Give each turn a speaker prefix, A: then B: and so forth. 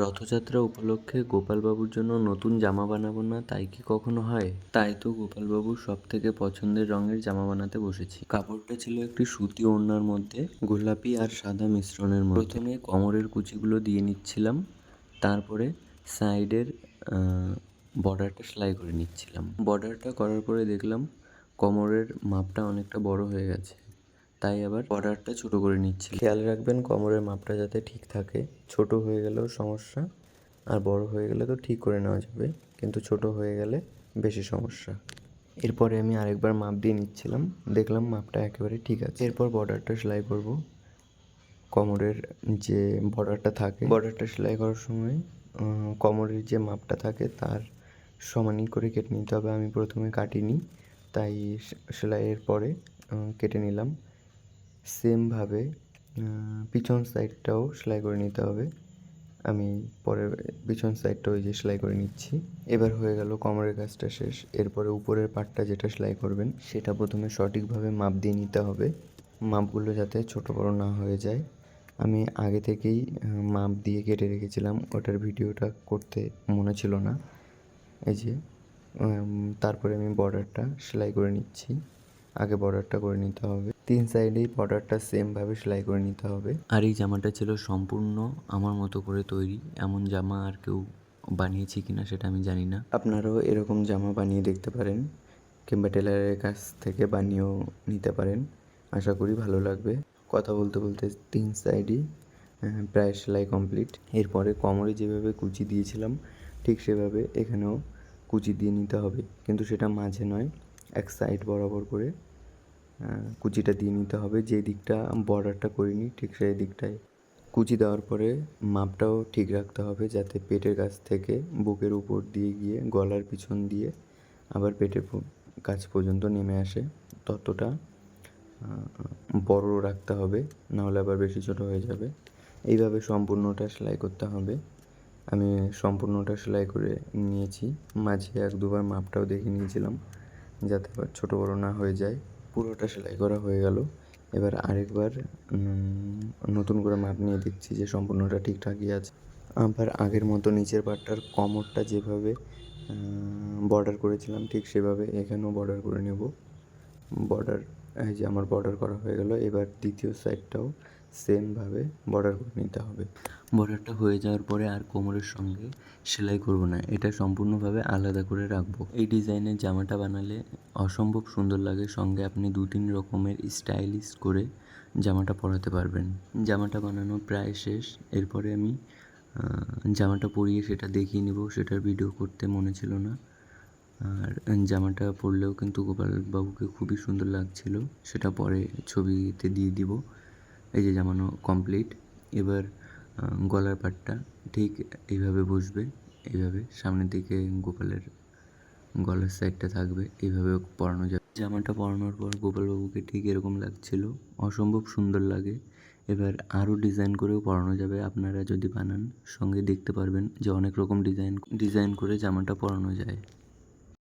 A: রথযাত্রা উপলক্ষে গোপালবাবুর জন্য নতুন জামা বানাবো না তাই কি কখনো হয়? তাই তো গোপালবাবুর সব থেকে পছন্দের রঙের জামা বানাতে বসেছি। কাপড়টা ছিল একটি সুতি ওড়নার মধ্যে, গোলাপি আর সাদা মিশ্রণের মধ্যে। প্রথমে কোমরের কুচিগুলো দিয়ে নিচ্ছিলাম, তারপরে সাইডের বর্ডারটা সেলাই করে নিচ্ছিলাম। বর্ডারটা করার পরে দেখলাম কোমরের মাপটা অনেকটা বড় হয়ে গেছে। তাই আবার বর্ডারটা ছোট করে নিচ্ছি। খেয়াল রাখবেন কোমরের মাপটা যাতে ঠিক থাকে। ছোট হয়ে গেলেও সমস্যা, আর বড় হয়ে গেলে তো ঠিক করে নেওয়া যাবে। কিন্তু ছোট হয়ে গেলে বেশি সমস্যা। এরপরে আমি আরেকবার মাপ দিয়ে নিচ্ছিলাম। দেখলাম মাপটা একেবারে ঠিক আছে। এরপর বর্ডারটা সেলাই করব। কোমরের যে বর্ডারটা থাকে বর্ডারটা সেলাই করার সময় কোমরের যে মাপটা থাকে তার সমানই করে কেটে নিতে হবে। আমি প্রথমে কাটিনি, তাই সেলাইয়ের পরে কেটে নিলাম। সেমভাবে পিছন সাইডটাও সেলাই করে নিতে হবে। আমি পরে পিছন সাইডটা ওই যে সেলাই করে নিচ্ছি। এবার হয়ে গেল কোমরের কাজটা শেষ। এরপরে উপরের পার্টটা যেটা সেলাই করবেন, সেটা প্রথমে সঠিকভাবে মাপ দিয়ে নিতে হবে। মাপগুলো যাতে ছোট বড় না হয়ে যায়। আমি আগে থেকেই মাপ দিয়ে কেটে রেখেছিলাম। ওটার ভিডিওটা করতে মনে ছিল না। এই যে তারপরে আমি বর্ডারটা সেলাই করে নিচ্ছি। আগে বর্ডারটা করে নিতে হবে। তিন সাইডেই বর্ডারটা সেমভাবে সেলাই করে নিতে হবে। আর এই জামাটা ছিল সম্পূর্ণ আমার মতো করে তৈরি। এমন জামা আর কেউ বানিয়েছে কিনা সেটা আমি জানি না। আপনারাও এরকম জামা বানিয়ে দেখতে পারেন কিংবা টেলারের কাছ থেকে বানিয়েও নিতে পারেন। আশা করি ভালো লাগবে। কথা বলতে বলতে তিন সাইডই প্রায় সেলাই কমপ্লিট এরপরে কোমরে যেভাবে কুচি দিয়েছিলাম ঠিক সেভাবে এখানেও কুচি দিয়ে নিতে হবে। কিন্তু সেটা মাঝে নয় এক সাইড বরাবর করে। কুচিটা দিয়ে নিতে হবে, যে দিকটা বর্ডারটা করিনি, ঠিক সেই দিকটায়। কুচি দেওয়ার পরে মাপটাও ঠিক রাখতে হবে, যাতে পেটের কাছ থেকে বুকের উপর দিয়ে গিয়ে, গলার পিছন দিয়ে আবার পেটের কাছ পর্যন্ত নেমে আসে। ততটা বড় রাখতে হবে, নাহলে আবার বেশি ছোট হয়ে যাবে। এইভাবে সম্পূর্ণটা সেলাই করতে হবে। আমি সম্পূর্ণটা সেলাই করে নিয়েছি। মাঝে এক দুবার মাপটাও দেখে নিয়েছিলাম, যাতে আবার ছোটো বড়ো না হয়ে যায়। পুরোটা সেলাই করা হয়ে গেল। এবার আরেকবার নতুন করে মাপ নিয়ে দেখছি যে সম্পূর্ণটা ঠিকঠাকই আছে। আবার আগের মতো নিচের পাটটার কমরটা যেভাবে বর্ডার করেছিলাম ঠিক সেভাবে এখানেও বর্ডার করে নেব। বর্ডার এই যে আমার বর্ডার করা হয়ে গেল। এবার দ্বিতীয় সাইডটাও সেমভাবে বর্ডার করে নিতে হবে। বর্ডারটা হয়ে যাওয়ার পরে আর কোমরের সঙ্গে সেলাই করব না। এটা সম্পূর্ণভাবে আলাদা করে রাখব। এই ডিজাইনের জামাটা বানালে অসম্ভব সুন্দর লাগে। সঙ্গে আপনি দু তিন রকমের স্টাইলিশ করে জামাটা পরাতে পারবেন। জামাটা বানানো প্রায় শেষ। এরপরে আমি জামাটা পরিয়ে সেটা দেখিয়ে নেব। সেটার ভিডিও করতে মনে ছিল না। আর জামাটা পরলেও কিন্তু গোপালবাবুকে খুবই সুন্দর লাগছিল। সেটা পরে ছবিতে দিয়ে দিব। এই যে জামানো কমপ্লিট এবার গলার পাটটা ঠিক এইভাবে বসবে, এইভাবে সামনের দিকে গোপালের গলার সাইডটা থাকবে, এইভাবে পরানো যাবে। জামাটা পরানোর পর গোপালবাবুকে ঠিক এরকম লাগছিল, অসম্ভব সুন্দর লাগে। এবার আরও ডিজাইন করেও পরানো যাবে, আপনারা যদি বানান, সঙ্গে দেখতে পারবেন যে অনেক রকম ডিজাইন ডিজাইন করে জামাটা পরানো যায়।